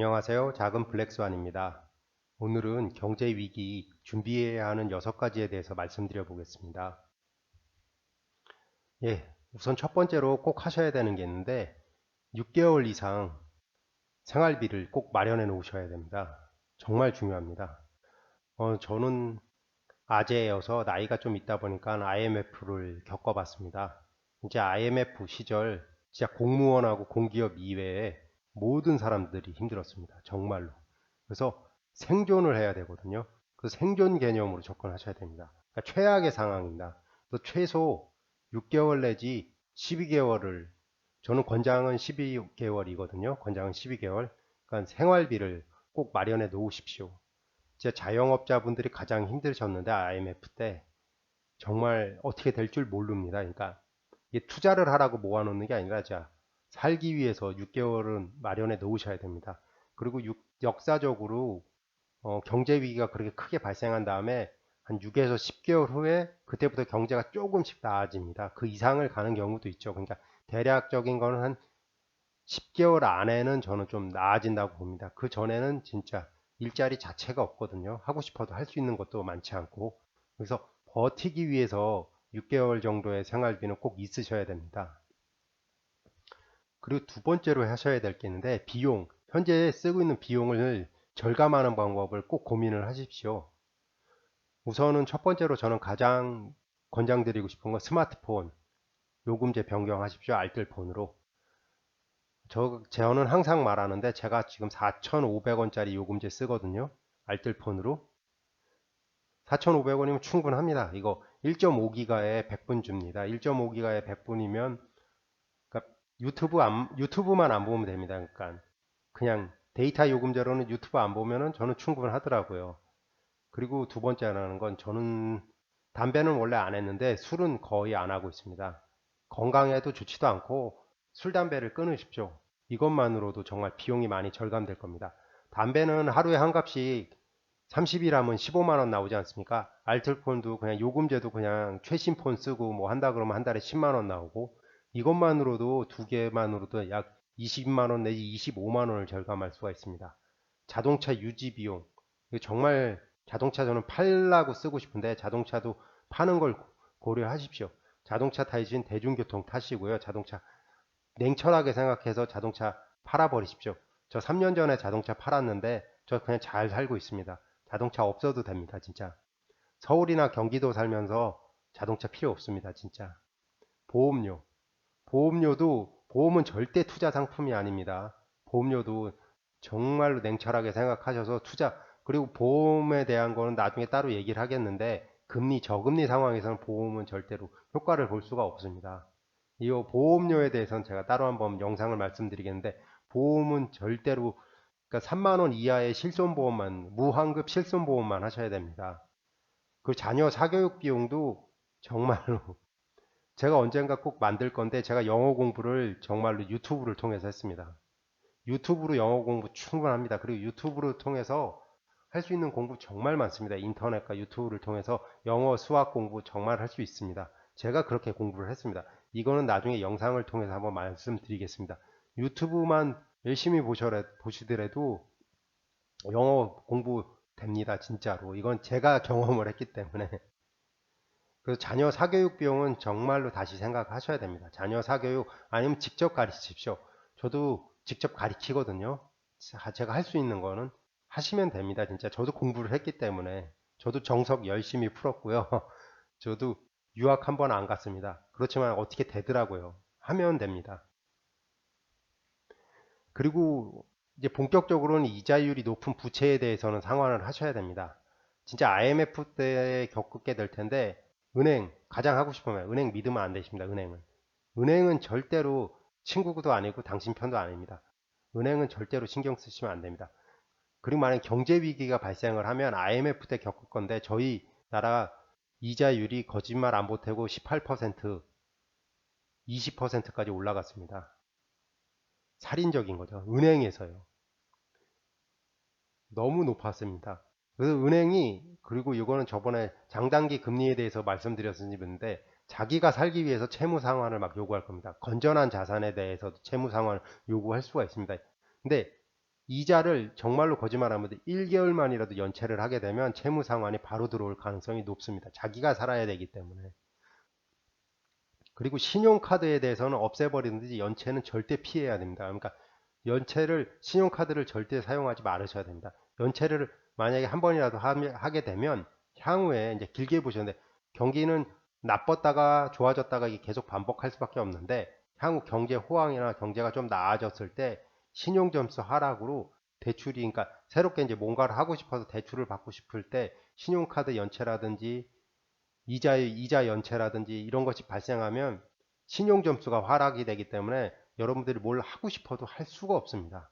안녕하세요. 작은 블랙스완입니다. 오늘은 경제 위기 준비해야 하는 여섯 가지에 대해서 말씀드려 보겠습니다. 예, 우선 첫 번째로 꼭 하셔야 되는 게 있는데 6개월 이상 생활비를 꼭 마련해 놓으셔야 됩니다. 정말 중요합니다. 어, 저는 아재여서 나이가 좀 있다 보니까 IMF를 겪어봤습니다. 이제 IMF 시절 진짜 공무원하고 공기업 이외에 모든 사람들이 힘들었습니다. 정말로. 그래서 생존을 해야 되거든요. 그 생존 개념으로 접근하셔야 됩니다. 그러니까 최악의 상황입니다. 그래서 최소 6개월 내지 12개월을 저는 권장은 12개월이거든요. 권장은 12개월. 그러니까 생활비를 꼭 마련해 놓으십시오. 제 자영업자분들이 가장 힘드셨는데 IMF 때 정말 어떻게 될 줄 모릅니다. 그러니까 투자를 하라고 모아놓는 게 아니라 자 살기 위해서 6개월은 마련해 놓으셔야 됩니다. 그리고 육, 역사적으로 어, 경제 위기가 그렇게 크게 발생한 다음에 한 6에서 10개월 후에 그때부터 경제가 조금씩 나아집니다. 그 이상을 가는 경우도 있죠. 그러니까 대략적인 거는 한 10개월 안에는 저는 좀 나아진다고 봅니다. 그 전에는 진짜 일자리 자체가 없거든요. 하고 싶어도 할 수 있는 것도 많지 않고. 그래서 버티기 위해서 6개월 정도의 생활비는 꼭 있으셔야 됩니다. 그리고 두 번째로 하셔야 될 게 있는데 비용. 현재 쓰고 있는 비용을 절감하는 방법을 꼭 고민을 하십시오. 우선은 첫 번째로 저는 가장 권장드리고 싶은 건 스마트폰. 요금제 변경하십시오. 알뜰폰으로. 저, 저는 항상 말하는데 제가 지금 4,500원짜리 요금제 쓰거든요. 알뜰폰으로. 4,500원이면 충분합니다. 이거 1.5기가에 100분 줍니다. 1.5기가에 100분이면 유튜브 안, 유튜브만 안 보면 됩니다. 그러니까 그냥 데이터 요금제로는 유튜브 안 보면은 저는 충분하더라고요. 그리고 두 번째 하나는 건 저는 담배는 원래 안 했는데 술은 거의 안 하고 있습니다. 건강에도 좋지도 않고 술, 담배를 끊으십시오. 이것만으로도 정말 비용이 많이 절감될 겁니다. 담배는 하루에 한 값씩 30일 하면 15만원 나오지 않습니까? 알뜰폰도 그냥 요금제도 그냥 최신 폰 쓰고 뭐 한다 그러면 한 달에 10만원 나오고 이것만으로도 두 개만으로도 약 20만원 내지 25만원을 절감할 수가 있습니다. 자동차 유지 비용 정말 자동차 저는 팔라고 쓰고 싶은데 자동차도 파는 걸 고려하십시오. 자동차 타이신 대중교통 타시고요. 자동차 냉철하게 생각해서 자동차 팔아버리십시오. 저 3년 전에 자동차 팔았는데 저 그냥 잘 살고 있습니다. 자동차 없어도 됩니다. 진짜. 서울이나 경기도 살면서 자동차 필요 없습니다. 진짜. 보험료. 보험료도 보험은 절대 투자 상품이 아닙니다. 보험료도 정말로 냉철하게 생각하셔서 투자 그리고 보험에 대한 거는 나중에 따로 얘기를 하겠는데 금리 저금리 상황에서는 보험은 절대로 효과를 볼 수가 없습니다. 이 보험료에 대해서는 제가 따로 한번 영상을 말씀드리겠는데 보험은 절대로 그러니까 3만 원 이하의 실손보험만 무환급 실손보험만 하셔야 됩니다. 그 자녀 사교육 비용도 정말로 제가 언젠가 꼭 만들 건데 제가 영어 공부를 정말로 유튜브를 통해서 했습니다. 유튜브로 영어 공부 충분합니다. 그리고 유튜브를 통해서 할 수 있는 공부 정말 많습니다. 인터넷과 유튜브를 통해서 영어 수학 공부 정말 할 수 있습니다. 제가 그렇게 공부를 했습니다. 이거는 나중에 영상을 통해서 한번 말씀드리겠습니다. 유튜브만 열심히 보셔라, 보시더라도 영어 공부 됩니다. 진짜로. 이건 제가 경험을 했기 때문에 그래서 자녀 사교육 비용은 정말로 다시 생각하셔야 됩니다. 자녀 사교육 아니면 직접 가르치십시오. 저도 직접 가르치거든요. 제가 할 수 있는 거는 하시면 됩니다. 진짜 저도 공부를 했기 때문에 저도 정석 열심히 풀었고요. 저도 유학 한 번 안 갔습니다. 그렇지만 어떻게 되더라고요. 하면 됩니다. 그리고 이제 본격적으로는 이자율이 높은 부채에 대해서는 상환을 하셔야 됩니다. 진짜 IMF 때 겪게 될 텐데 은행 가장 하고 싶으면 은행 믿으면 안 되십니다. 은행은 은행은 절대로 친구도 아니고 당신 편도 아닙니다. 은행은 절대로 신경 쓰시면 안 됩니다. 그리고 만약 경제 위기가 발생을 하면 IMF 때 겪을 건데 저희 나라 이자율이 거짓말 안 보태고 18% 20%까지 올라갔습니다. 살인적인 거죠. 은행에서요. 너무 높았습니다. 그래서 은행이 그리고 이거는 저번에 장단기 금리에 대해서 말씀드렸는데 자기가 살기 위해서 채무 상환을 막 요구할 겁니다. 건전한 자산에 대해서도 채무 상환을 요구할 수가 있습니다. 근데 이자를 정말로 거짓말하면 1개월만이라도 연체를 하게 되면 채무 상환이 바로 들어올 가능성이 높습니다. 자기가 살아야 되기 때문에. 그리고 신용카드에 대해서는 없애버리든지 연체는 절대 피해야 됩니다. 그러니까 연체를 신용카드를 절대 사용하지 말으셔야 됩니다. 연체를 만약에 한 번이라도 하게 되면 향후에 이제 길게 보셨는데 경기는 나빴다가 좋아졌다가 계속 반복할 수밖에 없는데 향후 경제 호황이나 경제가 좀 나아졌을 때 신용 점수 하락으로 대출이 그러니까 새롭게 이제 뭔가를 하고 싶어서 대출을 받고 싶을 때 신용카드 연체라든지 이자 이자 연체라든지 이런 것이 발생하면 신용 점수가 하락이 되기 때문에 여러분들이 뭘 하고 싶어도 할 수가 없습니다.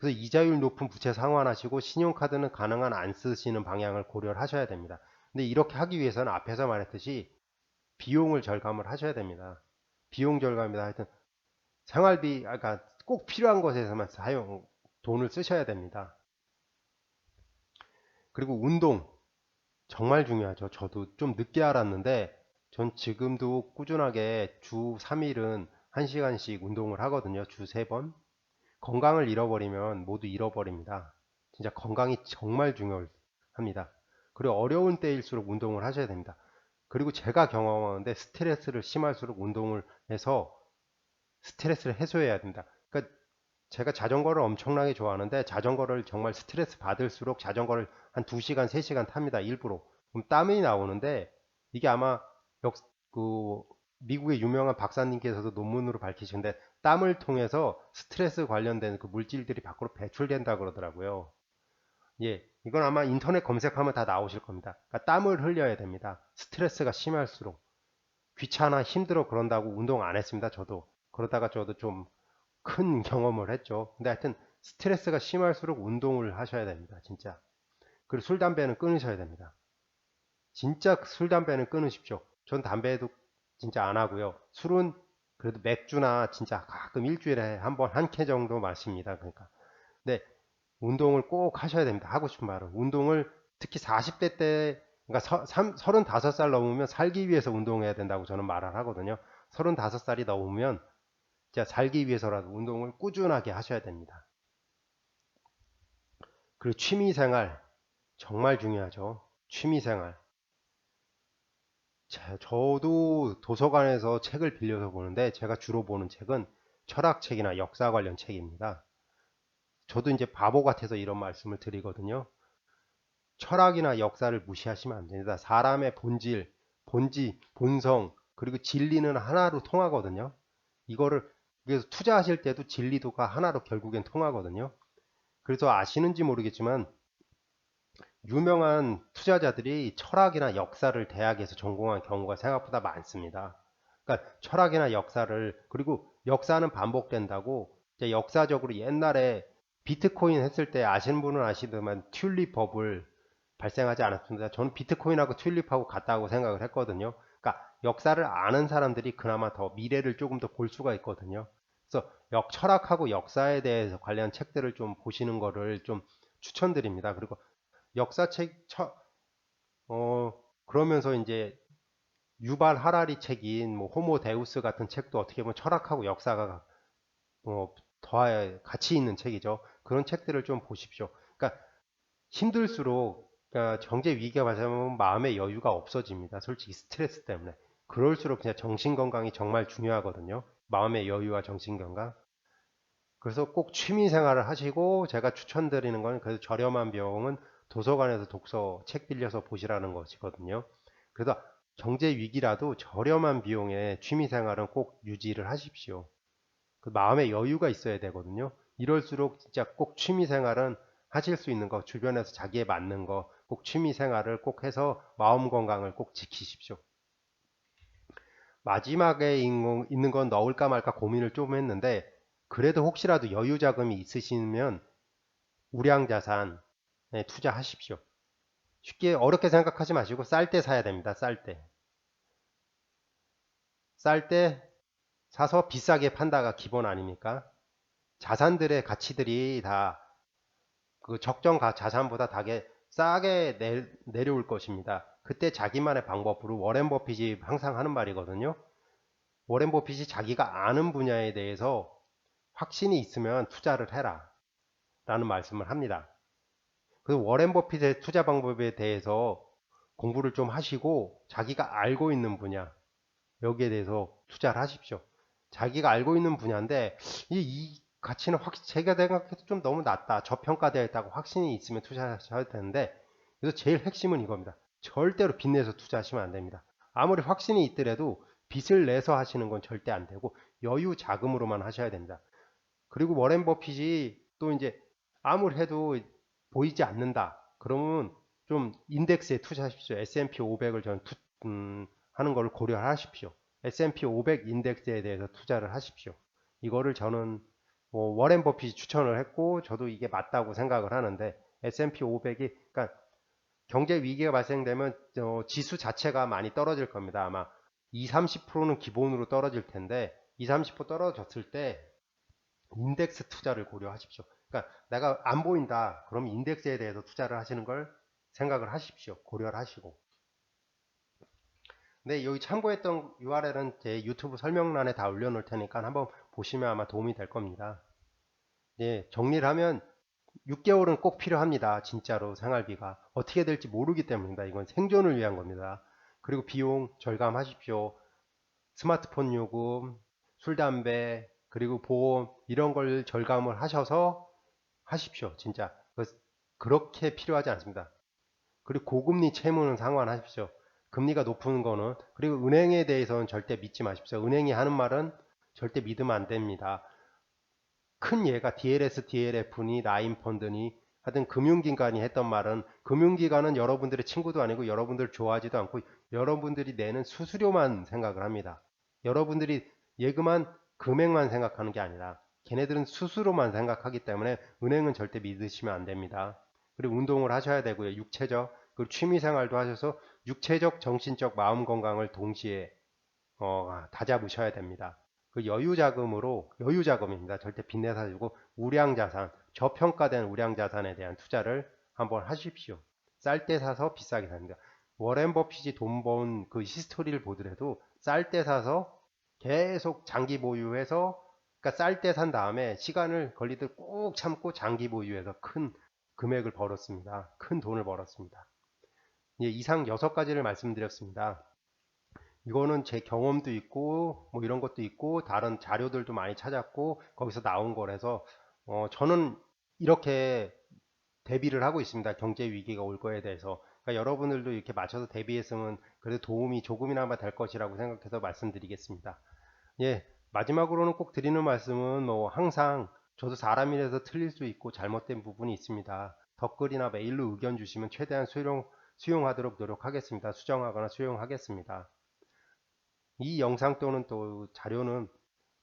그래서 이자율 높은 부채 상환하시고 신용카드는 가능한 안 쓰시는 방향을 고려를 하셔야 됩니다. 근데 이렇게 하기 위해서는 앞에서 말했듯이 비용을 절감을 하셔야 됩니다. 비용 절감이다 하여튼 생활비 아까 꼭 필요한 것에서만 사용 돈을 쓰셔야 됩니다. 그리고 운동 정말 중요하죠. 저도 좀 늦게 알았는데 전 지금도 꾸준하게 주 3일은 1시간씩 운동을 하거든요. 주 3번. 건강을 잃어버리면 모두 잃어버립니다. 진짜 건강이 정말 중요합니다. 그리고 어려운 때일수록 운동을 하셔야 됩니다. 그리고 제가 경험하는데 스트레스를 심할수록 운동을 해서 스트레스를 해소해야 됩니다. 그러니까 제가 자전거를 엄청나게 좋아하는데 자전거를 정말 스트레스 받을수록 자전거를 한 2시간, 3시간 탑니다. 일부러. 그럼 땀이 나오는데 이게 아마 역, 그 미국의 유명한 박사님께서도 논문으로 밝히시는데 땀을 통해서 스트레스 관련된 그 물질들이 밖으로 배출된다 그러더라고요. 예, 이건 아마 인터넷 검색하면 다 나오실 겁니다. 그러니까 땀을 흘려야 됩니다. 스트레스가 심할수록 귀찮아 힘들어 그런다고 운동 안 했습니다. 저도 그러다가 저도 좀 큰 경험을 했죠. 근데 하여튼 스트레스가 심할수록 운동을 하셔야 됩니다. 진짜. 그리고 술 담배는 끊으셔야 됩니다. 진짜 술 담배는 끊으십시오. 전 담배도 진짜 안 하고요. 술은 그래도 맥주나 진짜 가끔 일주일에 한 번 한 캔 정도 마십니다. 그러니까. 근데 운동을 꼭 하셔야 됩니다. 하고 싶은 말은. 운동을 특히 40대 때, 그러니까 35살 넘으면 살기 위해서 운동해야 된다고 저는 말을 하거든요. 35살이 넘으면 진짜 살기 위해서라도 운동을 꾸준하게 하셔야 됩니다. 그리고 취미 생활 정말 중요하죠. 취미 생활. 자, 저도 도서관에서 책을 빌려서 보는데 제가 주로 보는 책은 철학책이나 역사 관련 책입니다. 저도 이제 바보 같아서 이런 말씀을 드리거든요. 철학이나 역사를 무시하시면 안 됩니다. 사람의 본질, 본지, 본성, 그리고 진리는 하나로 통하거든요. 이거를 그래서 투자하실 때도 진리도가 하나로 결국엔 통하거든요. 그래서 아시는지 모르겠지만 유명한 투자자들이 철학이나 역사를 대학에서 전공한 경우가 생각보다 많습니다. 그러니까 철학이나 역사를 그리고 역사는 반복된다고 역사적으로 옛날에 비트코인 했을 때 아시는 분은 아시지만 튤립 버블 발생하지 않았습니다. 저는 비트코인하고 튤립하고 같다고 생각을 했거든요. 그러니까 역사를 아는 사람들이 그나마 더 미래를 조금 더 볼 수가 있거든요. 그래서 역 철학하고 역사에 대해서 관련 책들을 좀 보시는 거를 좀 추천드립니다. 그리고 역사책 처, 어, 그러면서 이제 유발 하라리 책인 뭐 호모 데우스 같은 책도 어떻게 보면 철학하고 역사가 어, 더 같이 있는 책이죠. 그런 책들을 좀 보십시오. 그러니까 힘들수록 그러니까 경제 위기가 발생하면 마음의 여유가 없어집니다. 솔직히 스트레스 때문에. 그럴수록 그냥 정신 건강이 정말 중요하거든요. 마음의 여유와 정신 건강. 그래서 꼭 취미 생활을 하시고 제가 추천드리는 건 그래도 저렴한 비용은 도서관에서 독서 책 빌려서 보시라는 것이거든요. 그래서 경제 위기라도 저렴한 비용에 취미 생활은 꼭 유지를 하십시오. 그 마음의 여유가 있어야 되거든요. 이럴수록 진짜 꼭 취미 생활은 하실 수 있는 거, 주변에서 자기에 맞는 거, 꼭 취미 생활을 꼭 해서 마음 건강을 꼭 지키십시오. 마지막에 있는 건 넣을까 말까 고민을 좀 했는데, 그래도 혹시라도 여유 자금이 있으시면 우량 자산, 네, 투자하십시오. 쉽게 어렵게 생각하지 마시고 쌀 때 사야 됩니다. 쌀 때. 쌀 때 사서 비싸게 판다가 기본 아닙니까? 자산들의 가치들이 다 그 적정 자산보다 다게 싸게 내, 내려올 것입니다. 그때 자기만의 방법으로 워렌 버핏이 항상 하는 말이거든요. 워렌 버핏이 자기가 아는 분야에 대해서 확신이 있으면 투자를 해라. 라는 말씀을 합니다. 그래서 워렌 버핏의 투자 방법에 대해서 공부를 좀 하시고 자기가 알고 있는 분야 여기에 대해서 투자를 하십시오. 자기가 알고 있는 분야인데 이, 이 가치는 확 제가 생각해도 좀 너무 낮다 저평가되어 있다고 확신이 있으면 투자하셔야 되는데 그래서 제일 핵심은 이겁니다. 절대로 빚내서 투자하시면 안 됩니다. 아무리 확신이 있더라도 빚을 내서 하시는 건 절대 안 되고 여유 자금으로만 하셔야 됩니다. 그리고 워렌 버핏이 또 이제 아무리 해도 보이지 않는다. 그러면 좀 인덱스에 투자하십시오. S&P 500을 전 투, 음, 하는 걸 고려하십시오. S&P 500 인덱스에 대해서 투자를 하십시오. 이거를 저는 뭐 워렌 버핏이 추천을 했고 저도 이게 맞다고 생각을 하는데 S&P 500이 그러니까 경제 위기가 발생되면 어, 지수 자체가 많이 떨어질 겁니다. 아마 20, 30%는 기본으로 떨어질 텐데 20, 30% 떨어졌을 때 인덱스 투자를 고려하십시오. 그러니까 내가 안 보인다. 그럼 인덱스에 대해서 투자를 하시는 걸 생각을 하십시오. 고려를 하시고. 네, 여기 참고했던 URL은 제 유튜브 설명란에 다 올려놓을 테니까 한번 보시면 아마 도움이 될 겁니다. 네, 정리를 하면 6개월은 꼭 필요합니다. 진짜로 생활비가. 어떻게 될지 모르기 때문입니다. 이건 생존을 위한 겁니다. 그리고 비용 절감하십시오. 스마트폰 요금, 술, 담배, 그리고 보험 이런 걸 절감을 하셔서 하십시오. 진짜. 그렇게 필요하지 않습니다. 그리고 고금리 채무는 상환하십시오. 금리가 높은 거는 그리고 은행에 대해서는 절대 믿지 마십시오. 은행이 하는 말은 절대 믿으면 안 됩니다. 큰 예가 DLS, DLF니 라인펀드니 하여튼 금융기관이 했던 말은 금융기관은 여러분들의 친구도 아니고 여러분들 좋아하지도 않고 여러분들이 내는 수수료만 생각을 합니다. 여러분들이 예금한 금액만 생각하는 게 아니라 걔네들은 수수료만 생각하기 때문에 은행은 절대 믿으시면 안 됩니다. 그리고 운동을 하셔야 되고요. 육체적 그리고 취미생활도 하셔서 육체적, 정신적, 마음 건강을 동시에 어, 다 잡으셔야 됩니다. 그 여유 자금으로 여유 자금입니다. 절대 빚내서 주고 우량 자산, 저평가된 우량 자산에 대한 투자를 한번 하십시오. 쌀 때 사서 비싸게 삽니다. 워렌 버핏이 돈 번 그 히스토리를 보더라도 쌀 때 사서 계속 장기 보유해서 그러니까 쌀 때 산 다음에 시간을 걸리듯 꼭 참고 장기 보유해서 큰 금액을 벌었습니다. 큰 돈을 벌었습니다. 예, 이상 6가지를 말씀드렸습니다. 이거는 제 경험도 있고 뭐 이런 것도 있고 다른 자료들도 많이 찾았고 거기서 나온 거라서 어, 저는 이렇게 대비를 하고 있습니다. 경제 위기가 올 거에 대해서 그러니까 여러분들도 이렇게 맞춰서 대비했으면 그래도 도움이 조금이나마 될 것이라고 생각해서 말씀드리겠습니다. 예, 마지막으로는 꼭 드리는 말씀은 뭐 항상 저도 사람이라서 틀릴 수 있고 잘못된 부분이 있습니다. 댓글이나 메일로 의견 주시면 최대한 수용 수용하도록 노력하겠습니다. 수정하거나 수용하겠습니다. 이 영상 또는 또 자료는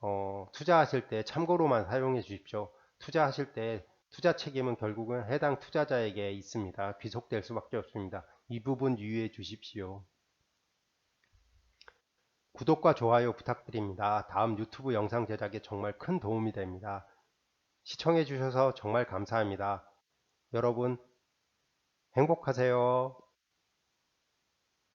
어, 투자하실 때 참고로만 사용해 주십시오. 투자하실 때 투자 책임은 결국은 해당 투자자에게 있습니다. 귀속될 수밖에 없습니다. 이 부분 유의해 주십시오. 구독과 좋아요 부탁드립니다. 다음 유튜브 영상 제작에 정말 큰 도움이 됩니다. 시청해 주셔서 정말 감사합니다. 여러분 행복하세요.